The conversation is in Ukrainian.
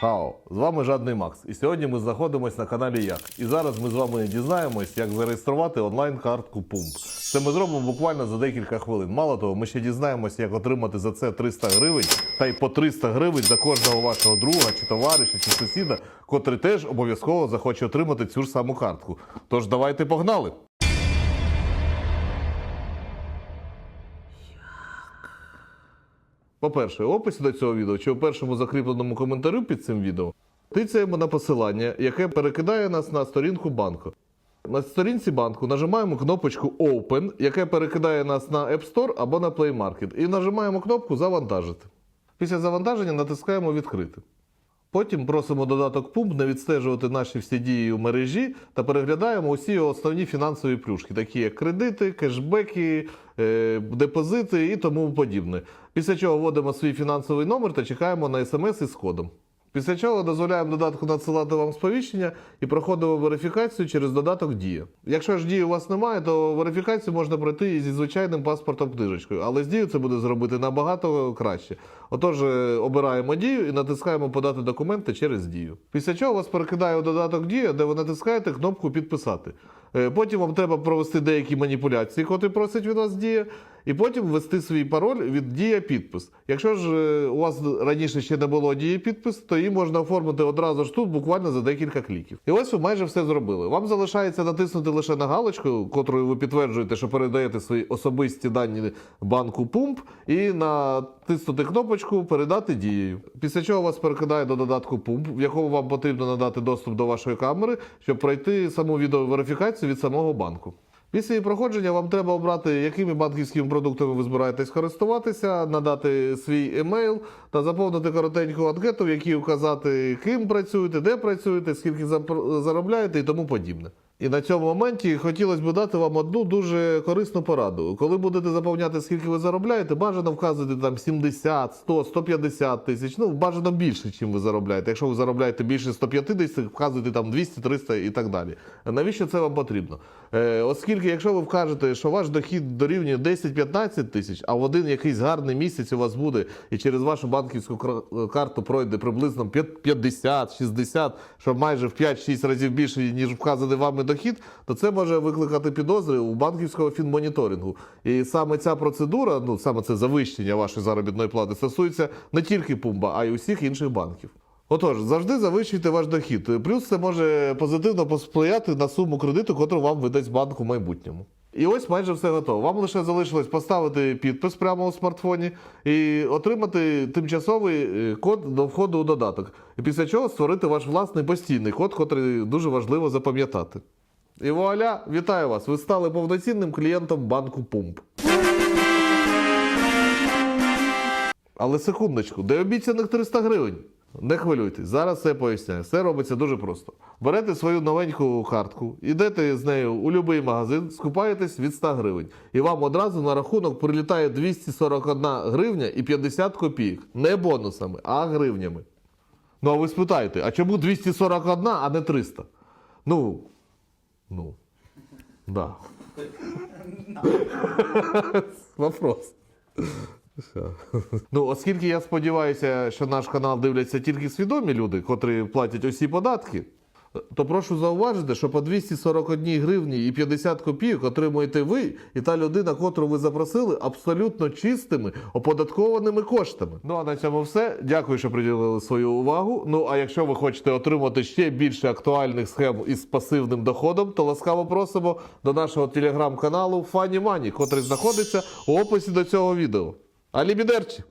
Хао, з вами Жадний Макс. І сьогодні ми знаходимося на каналі Як. І зараз ми з вами дізнаємось, як зареєструвати онлайн-картку Пумп. Це ми зробимо буквально за декілька хвилин. Мало того, ми ще дізнаємося, як отримати за це 300 гривень, та й по 300 гривень за кожного вашого друга, чи товариша, чи сусіда, котрий теж обов'язково захоче отримати цю ж саму картку. Тож давайте погнали! По-перше, в описі до цього відео чи у першому закріпленому коментарю під цим відео тицяємо на посилання, яке перекидає нас на сторінку банку. На сторінці банку нажимаємо кнопочку Open, яке перекидає нас на App Store або на Play Market, і нажимаємо кнопку Завантажити. Після завантаження натискаємо Відкрити. Потім просимо додаток пункт не відстежувати наші всі дії у мережі та переглядаємо усі основні фінансові плюшки, такі як кредити, кешбеки, е, депозити і тому подібне. Після чого вводимо свій фінансовий номер та чекаємо на смс із кодом. Після чого дозволяємо додатку надсилати вам сповіщення і проходимо верифікацію через додаток Дія. Якщо ж дії у вас немає, то верифікацію можна пройти і зі звичайним паспортом книжечкою, але з дією це буде зробити набагато краще. Отож, е, обираємо дію і натискаємо подати документи через дію. Після чого вас перекидає у додаток Дія, де ви натискаєте кнопку Підписати. Е, Потім вам треба провести деякі маніпуляції, котрі просить від вас дія, і потім ввести свій пароль від дія підпис. Якщо ж е, у вас раніше ще не було дії підпис, то її можна оформити одразу ж тут, буквально за декілька кліків. І ось ви майже все зробили. Вам залишається натиснути лише на галочку, котрою ви підтверджуєте, що передаєте свої особисті дані банку Пумп, і натиснути кнопочку Передати дією. Після чого вас перекидає до додатку Пумп, в якому вам потрібно надати доступ до вашої камери, щоб пройти саму відеоверифікацію від самого банку. Після її проходження вам треба обрати, якими банківськими продуктами ви збираєтесь користуватися, надати свій емейл та заповнити коротеньку анкету, в якій указати, ким працюєте, де працюєте, скільки заробляєте і тому подібне. І на цьому моменті хотілося б дати вам одну дуже корисну пораду. Коли будете заповняти, скільки ви заробляєте, бажано вказувати там 70, 100, 150 тисяч. Ну, бажано більше, чим ви заробляєте. Якщо ви заробляєте більше 150, вказуйте там 200, 300 і так далі. Навіщо це вам потрібно? Е, оскільки, якщо ви вкажете, що ваш дохід дорівнює 10-15 тисяч, а в один якийсь гарний місяць у вас буде, і через вашу банківську карту пройде приблизно 50-60, що майже в 5-6 разів більше, ніж вказаний вами дохід, то це може викликати підозри у банківського фінмоніторингу. І саме ця процедура, ну саме це завищення вашої заробітної плати, стосується не тільки Пумба, а й усіх інших банків. Отож, завжди завищуйте ваш дохід. Плюс це може позитивно посприяти на суму кредиту, котру вам видасть банк у майбутньому. І ось майже все готово. Вам лише залишилось поставити підпис прямо у смартфоні і отримати тимчасовий е, код до входу у додаток. І після чого створити ваш власний постійний код, котрий дуже важливо запам'ятати. І вуаля, вітаю вас! Ви стали повноцінним клієнтом банку Пумп. Але секундочку, де обіцяних 300 гривень? Не хвилюйтесь, зараз все поясняю. Все робиться дуже просто. Берете свою новеньку картку, ідете з нею у будь-який магазин, скупаєтесь від 100 гривень. І вам одразу на рахунок прилітає 241 гривня і 50 копійок. Не бонусами, а гривнями. Ну а ви спитаєте, а чому 241, а не 300? Ну. Ну. Да. Вопрос. Ну, оскільки я сподіваюся, що наш канал дивляться тільки свідомі люди, котрі платять усі податки, то прошу зауважити, що по 241 гривні і 50 копійок отримуєте ви і та людина, котру ви запросили, абсолютно чистими оподаткованими коштами. Ну а на цьому все. Дякую, що приділили свою увагу. Ну а якщо ви хочете отримати ще більше актуальних схем із пасивним доходом, то ласкаво просимо до нашого телеграм-каналу Фані Мані, котрий знаходиться у описі до цього відео. Алібідерчі!